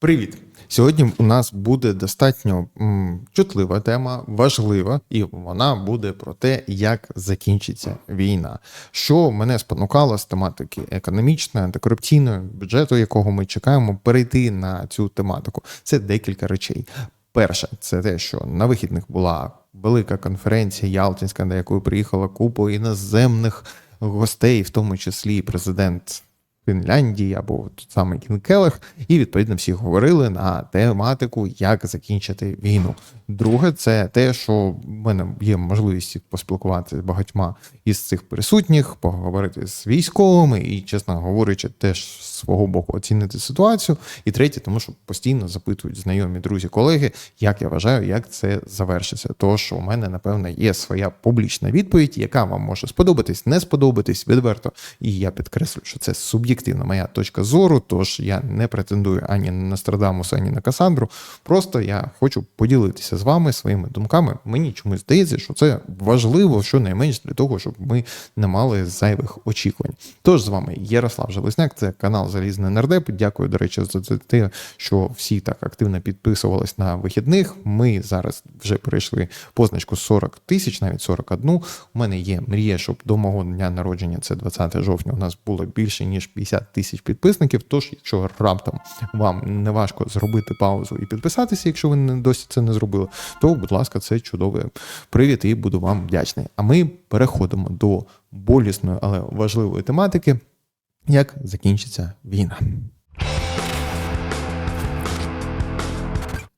Привіт! Сьогодні у нас буде достатньо м, чутлива тема, важлива, і вона буде про те, як закінчиться війна. Що мене спонукало з тематики економічної, антикорупційної, бюджету, якого ми чекаємо, перейти на цю тематику. Це декілька речей. Перше, це те, що на вихідних була велика конференція Ялтинська, на яку приїхала купа іноземних гостей, в тому числі президент Фінляндії або тут саме Кін Келех, і відповідно всі говорили на тематику, як закінчити війну. Друге, це те, що в мене є можливість поспілкуватися з багатьма із цих присутніх, поговорити з військовими і, чесно говорячи, теж з свого боку оцінити ситуацію. І третє, тому що постійно запитують знайомі друзі, колеги, як я вважаю, як це завершиться. Тож у мене, напевно, є своя публічна відповідь, яка вам може сподобатись, не сподобатись відверто. І я підкреслю, що це суб'єктивна моя точка зору. Тож я не претендую ані на Нострадамуса, ані на Касандру. Просто я хочу поділитися з вами своїми думками. Мені чомусь здається, що це важливо, щонайменш для того, щоб ми не мали зайвих очікувань. Тож з вами Ярослав Железняк, це канал Залізний Нардеп. Дякую, до речі, за те, що всі так активно підписувались на вихідних. Ми зараз вже перейшли позначку 40 тисяч, навіть 41. У мене є мрія, щоб до мого дня народження, це 20 жовтня, у нас було більше ніж 50 тисяч підписників. Тож, якщо раптом вам не важко зробити паузу і підписатися, якщо ви не досі це не зробили, то, будь ласка, це чудовий привід і буду вам вдячний. А ми переходимо до болісної, але важливої тематики, як закінчиться війна.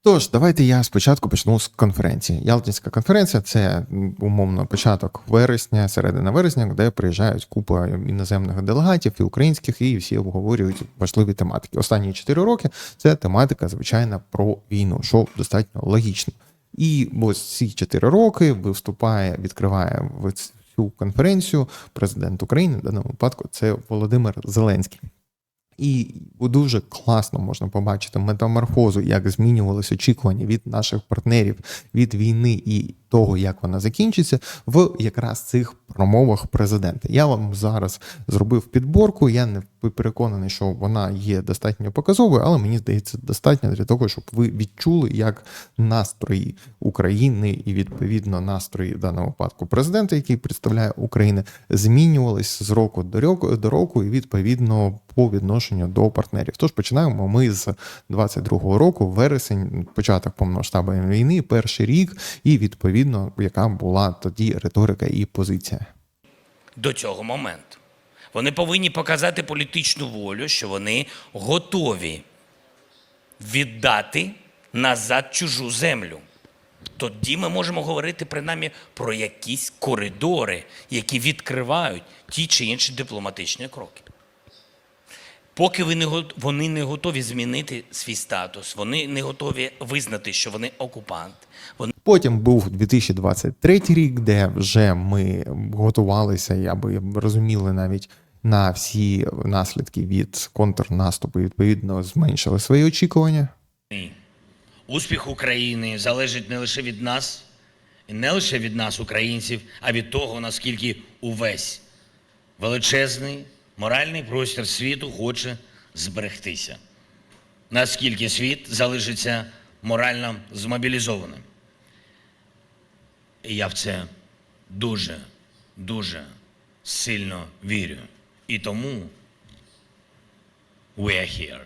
Тож, давайте я спочатку почну з конференції. Ялтинська конференція це умовно початок вересня, середина вересня, де приїжджають купа іноземних делегатів і українських, і всі обговорюють важливі тематики. Останні 4 роки це тематика, звичайно, про війну, що достатньо логічно. І ось ці 4 роки виступає, відкриває в цю конференцію президент України, в даному випадку це Володимир Зеленський. І дуже класно можна побачити метаморфозу, як змінювалися очікування від наших партнерів від війни і того, як вона закінчиться, в якраз цих промовах президента. Я вам зараз зробив підборку. Я не переконаний, що вона є достатньо показовою, але мені здається, достатньо для того, щоб ви відчули, як настрої України і відповідно настрої в даному випадку президента, який представляє Україну, змінювались з року до року до року, і відповідно по відношенню до партнерів. Тож починаємо ми з 22-го року, вересень, початок повномасштабної війни, перший рік, і відповідно, яка була тоді риторика і позиція. до цього моменту. Вони повинні показати політичну волю, що вони готові віддати назад чужу землю. Тоді ми можемо говорити принаймні про якісь коридори, які відкривають ті чи інші дипломатичні кроки. Поки вони не готові змінити свій статус, вони не готові визнати, що вони окупант. Вони Потім був 2023 рік, де вже ми готувалися, і аби розуміли навіть на всі наслідки від контрнаступу, відповідно, зменшили свої очікування. Успіх України залежить не лише від нас, і не лише від нас, українців, а від того, наскільки увесь величезний моральний простір світу хоче зберегтися. Наскільки світ залишиться морально змобілізованим. І я в це дуже, дуже сильно вірю. І тому we are here.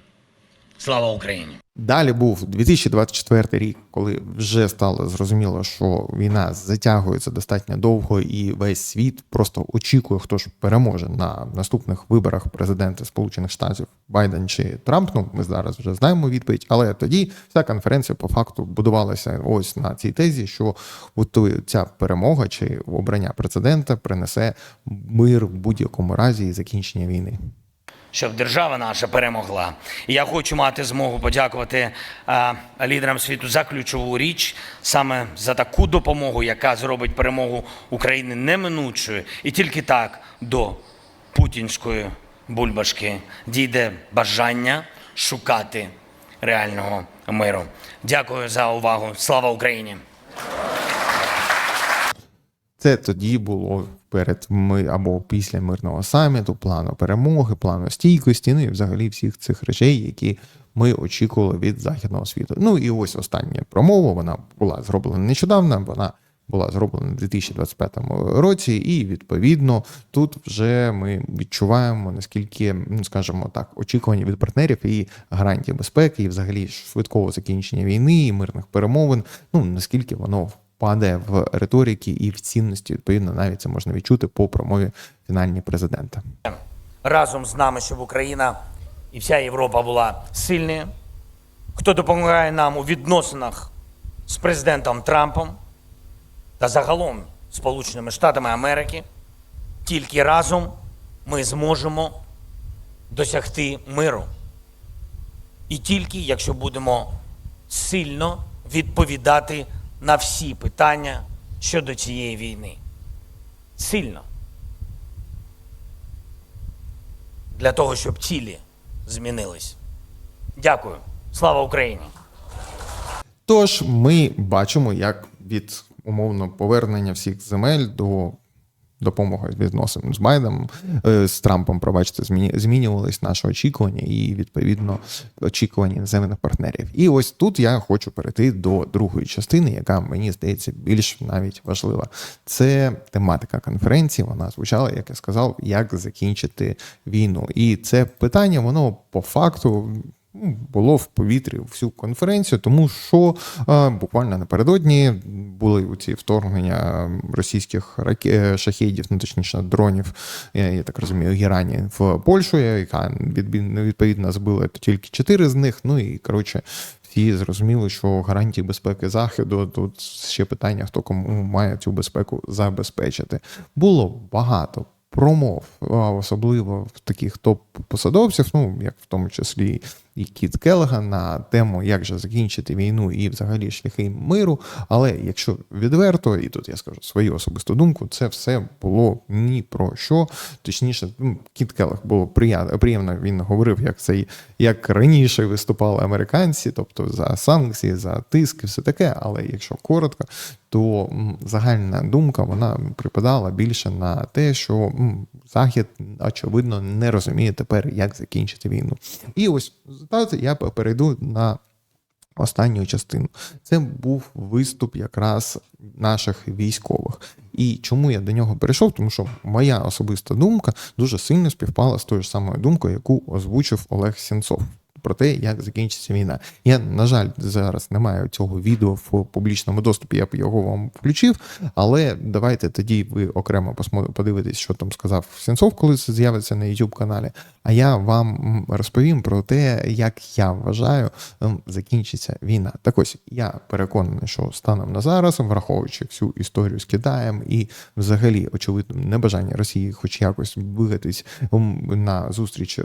Слава Україні! Далі був 2024 рік, коли вже стало зрозуміло, що війна затягується достатньо довго, і весь світ просто очікує, хто ж переможе на наступних виборах президента Сполучених Штатів Байден чи Трамп. Ну ми зараз вже знаємо відповідь. Але тоді вся конференція по факту будувалася ось на цій тезі, що от ця перемога чи обрання президента принесе мир в будь-якому разі і закінчення війни. Щоб держава наша перемогла. І я хочу мати змогу подякувати лідерам світу за ключову річ, саме за таку допомогу, яка зробить перемогу України неминучою. І тільки так до путінської бульбашки дійде бажання шукати реального миру. Дякую за увагу. Слава Україні! Це тоді було перед ми або після мирного саміту, плану перемоги, плану стійкості, ну і взагалі всіх цих речей, які ми очікували від західного світу. Ну і ось остання промова. Вона була зроблена нещодавно. Вона була зроблена у 2025 році, і відповідно тут вже ми відчуваємо наскільки, ну скажімо так, очікування від партнерів і гарантії безпеки, і взагалі швидкого закінчення війни і мирних перемовин. Ну наскільки воно впаде в риторики і в цінності. Відповідно, навіть це можна відчути по промові фінальні президента. разом з нами, щоб Україна і вся Європа була сильною, хто допомагає нам у відносинах з президентом Трампом та загалом Сполученими Штатами Америки. Тільки разом ми зможемо досягти миру. І тільки якщо будемо сильно відповідати на всі питання щодо цієї війни. Сильно. для того, щоб цілі змінились. Дякую. Слава Україні! Тож ми бачимо, як від умовно повернення всіх земель до допомоги відносин з Байденом, е, з Трампом, пробачте, змінювались наші очікування і відповідно очікування іноземних партнерів. І ось тут я хочу перейти до другої частини, яка мені здається більш навіть важлива. Це тематика конференції. Вона звучала, як я сказав, як закінчити війну. І це питання, воно по факту було в повітрі всю конференцію, тому що е, буквально напередодні були ці вторгнення російських раке- шахедів, ну точніше дронів, я, так розумію, в Ірані в Польщу, яка відбі- відповідно збила тільки чотири з них. Ну і коротше. Всі зрозуміли, що гарантії безпеки заходу тут ще питання, хто кому має цю безпеку забезпечити. Було багато промов, особливо в таких топ-посадовців, ну як в тому числі і Кіт Келлога, на тему, як же закінчити війну і взагалі шляхи миру. Але якщо відверто, і тут я скажу свою особисту думку, це все було ні про що. Точніше, ну, Кіт Келлог було приємно. Він говорив, як це як раніше виступали американці, тобто за санкції, за тиск і все таке. Але якщо коротко, то загальна думка вона припадала більше на те, що Захід очевидно не розуміє тепер, як закінчити війну. І ось зараз я перейду на останню частину. Це був виступ якраз наших військових. І чому я до нього перейшов? Тому що моя особиста думка дуже сильно співпала з тою ж самою думкою, яку озвучив Олег Сенцов. Про те, як закінчиться війна. Я, на жаль, зараз не маю цього відео в публічному доступі, я б його вам включив. Але давайте тоді ви окремо подивитесь, що там сказав Сенцов, коли це з'явиться на youtube каналі. А я вам розповім про те, як я вважаю, закінчиться війна. Так ось я переконаний, що станом на зараз, враховуючи всю історію з Китаєм і взагалі очевидно небажання Росії, хоч якось вигатись на зустріч,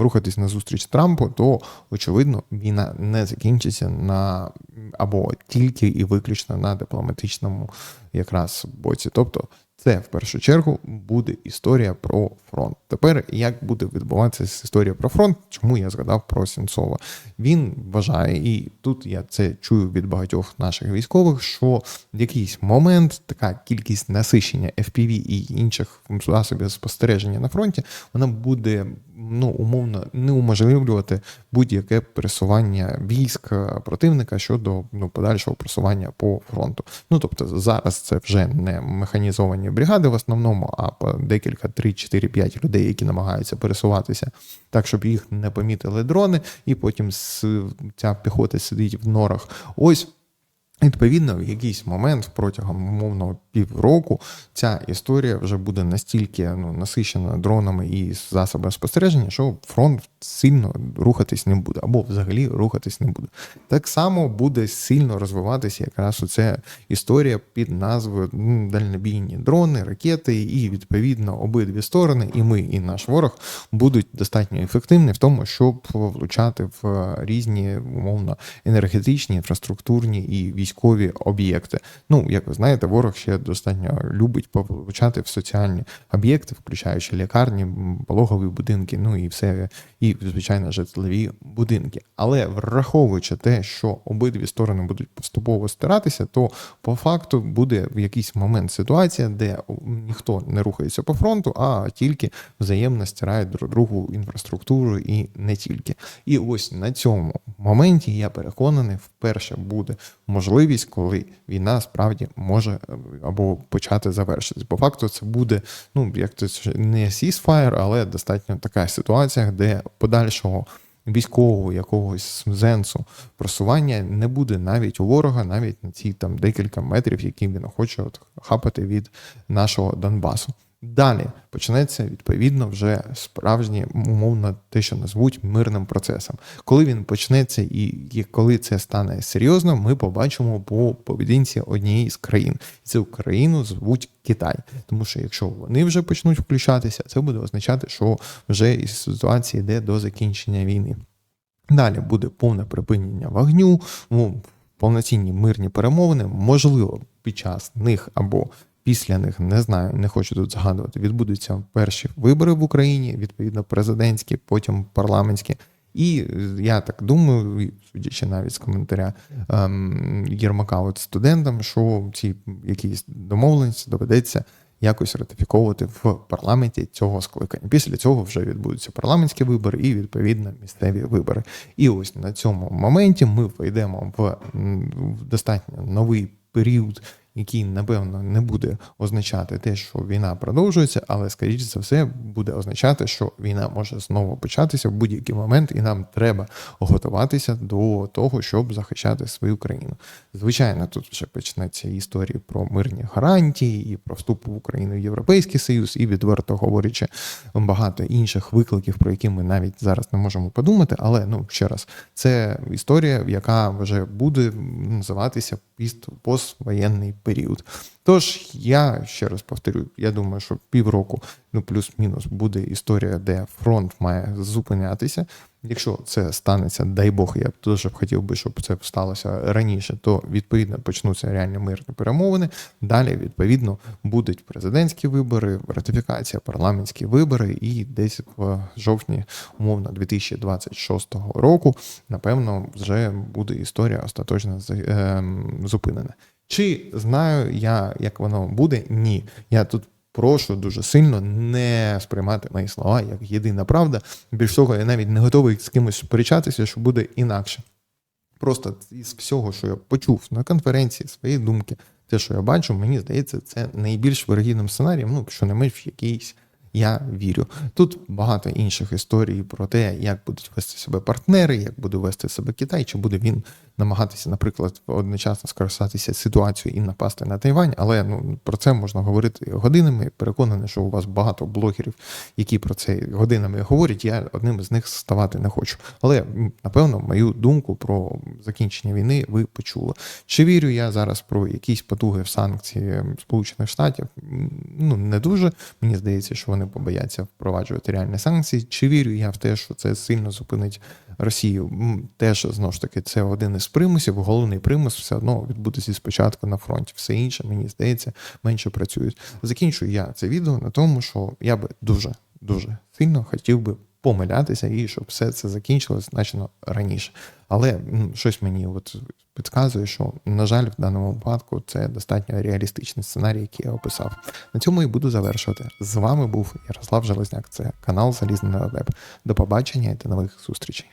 рухатись на зустріч Трампу, то очевидно війна не закінчиться на або тільки і виключно на дипломатичному якраз боці. Тобто це в першу чергу буде історія про фронт. Тепер як буде відбуватися історія про фронт? Чому я згадав про Сенцова? Він вважає, і тут я це чую від багатьох наших військових, що в якийсь момент така кількість насичення FPV і інших засобів спостереження на фронті вона буде ну умовно не уможливлювати будь-яке пересування військ е, противника щодо ну подальшого просування по фронту. Ну тобто зараз це вже не механізовані бригади в основному, а по декілька 3, 4, 5 людей, які намагаються пересуватися так, щоб їх не помітили дрони, і потім ця піхота сидить в норах. Ось. Відповідно, в якийсь момент протягом умовного півроку ця історія вже буде настільки ну, насичена дронами і засобами спостереження, що фронт сильно рухатись не буде, або взагалі рухатись не буде. Так само буде сильно розвиватися якраз оця історія під назвою ну, дальнобійні дрони, ракети, і відповідно обидві сторони, і ми, і наш ворог, будуть достатньо ефективні в тому, щоб влучати в різні умовно енергетичні, інфраструктурні і військові об'єкти. Ну, як ви знаєте, ворог ще достатньо любить получати в соціальні об'єкти, включаючи лікарні, пологові будинки, ну і все, і звичайно житлові будинки. Але враховуючи те, що обидві сторони будуть поступово стиратися, то по факту буде в якийсь момент ситуація, де ніхто не рухається по фронту, а тільки взаємно стирають друг другу інфраструктуру і не тільки. І ось на цьому моменті я переконаний, вперше буде можливість, коли війна справді може е, або почати завершитись. По факту, це буде ну як то не ceasefire, але достатньо така ситуація, де подальшого. Військового якогось зенсу просування не буде навіть у ворога, навіть на ці там декілька метрів, які він хоче от хапати від нашого Донбасу. Далі почнеться відповідно вже справжнє умовно те, що назвуть мирним процесом. Коли він почнеться і і коли це стане серйозно, ми побачимо по поведінці однієї з країн. Цю країну звуть Китай. Тому що якщо вони вже почнуть включатися, це буде означати, що вже із ситуації йде до закінчення війни. Далі буде повне припинення вогню, ну, повноцінні мирні перемовини, можливо, під час них або після них не знаю, не хочу тут згадувати. Відбудуться перші вибори в Україні, відповідно, президентські, потім парламентські. І я так думаю, судячи навіть з коментаря ем, Єрмака от студентам, що ці якісь домовленості доведеться якось ратифіковувати в парламенті цього скликання. Після цього вже відбудуться парламентські вибори і відповідно місцеві вибори. І ось на цьому моменті ми вийдемо в, в достатньо новий період. Який напевно не буде означати те, що війна продовжується, але скоріш за все буде означати, що війна може знову початися в будь-який момент, і нам треба готуватися до того, щоб захищати свою країну. Звичайно, тут вже почнеться історії про мирні гарантії і про вступ в Україну в Європейський Союз, і відверто говорячи багато інших викликів, про які ми навіть зараз не можемо подумати. Але ну ще раз, це історія, яка вже буде називатися поствоєнний період. Тож я ще раз повторю, я думаю, що півроку, ну плюс-мінус, буде історія, де фронт має зупинятися. Якщо це станеться, дай Бог, я б дуже б хотів би, щоб це сталося раніше, то відповідно почнуться реальні мирні перемовини. Далі, відповідно, будуть президентські вибори, ратифікація, парламентські вибори, і десь в жовтні, умовно, 2026 року, напевно, вже буде історія остаточно ем, зупинена. Чи знаю я, як воно буде? Ні. Я тут прошу дуже сильно не сприймати мої слова як єдина правда. Більш того, я навіть не готовий з кимось сперечатися, що буде інакше. Просто із всього, що я почув на конференції, свої думки, те, що я бачу, мені здається, це найбільш вирогідним сценарієм, ну, що не менш в якийсь я вірю. Тут багато інших історій про те, як будуть вести себе партнери, як буде вести себе Китай, чи буде він намагатися, наприклад, одночасно скористатися ситуацією і напасти на Тайвань. Але ну про це можна говорити годинами. Переконаний, що у вас багато блогерів, які про це годинами говорять. Я одним з них ставати не хочу. Але напевно мою думку про закінчення війни ви почули. Чи вірю я зараз про якісь потуги в санкції Сполучених Штатів? Ну не дуже. Мені здається, що вони побояться впроваджувати реальні санкції. Чи вірю я в те, що це сильно зупинить Росію? Теж знову ж таки це один із примусів. Головний примус все одно відбудеться спочатку на фронті. Все інше, мені здається, менше працюють. Закінчую я це відео на тому, що я би дуже дуже сильно хотів би помилятися і щоб все це закінчилось значно раніше. Але щось мені от підказує, що на жаль, в даному випадку це достатньо реалістичний сценарій, який я описав. На цьому і буду завершувати. З вами був Ярослав Железняк. Це канал Залізний Веб. До побачення і до нових зустрічей.